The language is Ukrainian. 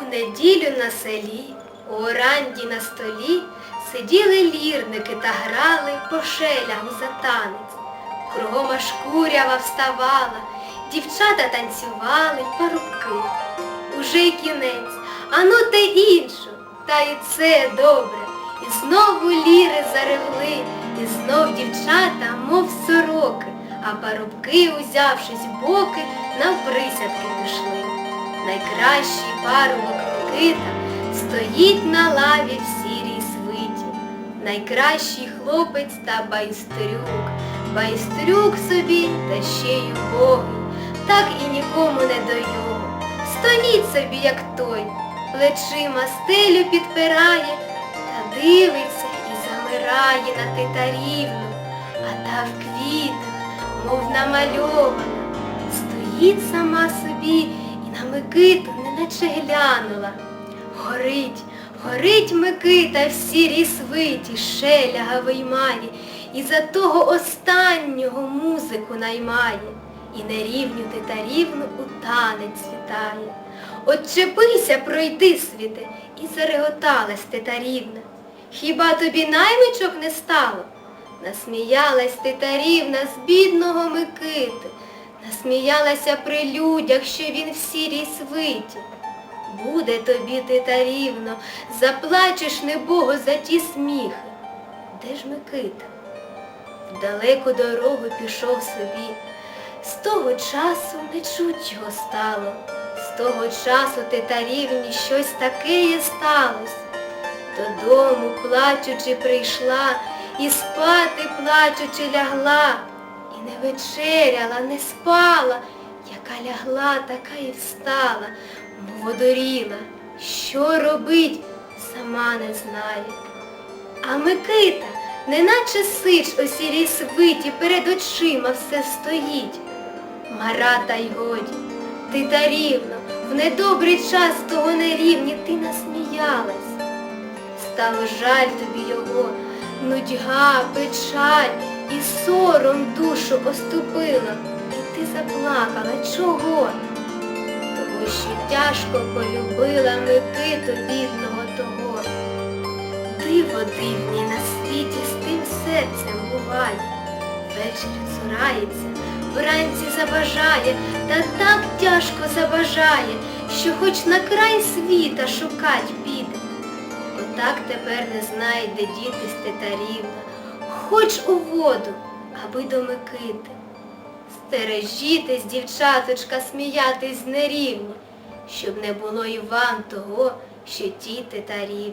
У неділю на селі, у оранді на столі, сиділи лірники та грали по шелягу за танець. Кругом аж курява вставала, дівчата танцювали парубки. Уже й кінець, а ну те іншу, та й це добре. І знову ліри заревли, і знов дівчата, мов сороки, а парубки, узявшись в боки, навприсядки пішли. Найкращий парубок Микита стоїть на лаві в сірій свиті. Найкращий хлопець та байстрюк, байстрюк собі та ще й убогий, так і нікому не до його. Стоїть собі, як той, плечима стелю підпирає, та дивиться і замирає на титарівну, а та в квітах, мов намальована, стоїть сама собі на Микиту неначе глянула. Горить, горить Микита в сірій свиті, шеляга виймає, і за того останнього музику наймає, і нерівню титарівну у танець вітає. Отчепися пройди світе, і зареготалась титарівна. Хіба тобі наймичок не стало? Насміялась титарівна з бідного Микити, насміялася при людях, що він в сірій свиті. Буде тобі, титарівно, заплачеш небого за ті сміхи. Де ж Микита? В далеку дорогу пішов собі. З того часу не чуть його стало. З того часу титарівні щось таке сталося. Додому плачучи прийшла, і спати плачучи лягла, не вечеряла, не спала, яка лягла, така і встала, мов одуріла. Що робить, сама не знає. А Микита, неначе сич у свиті, перед очима все стоїть. Мара та й годі, ти тарівно, в недобрий час того нерівні ти насміялась. Стало жаль тобі його, нудьга, печаль і сором душу оступила. І ти заплакала чого? Того, що тяжко полюбила Микиту бідного того. Диво дивні на світі з тим серцем буває. Ввечері цурається, вранці забажає, та так тяжко забажає, що хоч на край світа шукать піде. Отак тепер не знає, де діти стетарівна, хоч у воду, аби до Микити. Стережітесь, дівчаточка, сміятись нерівні, щоб не було і вам того, що ті тетарівні.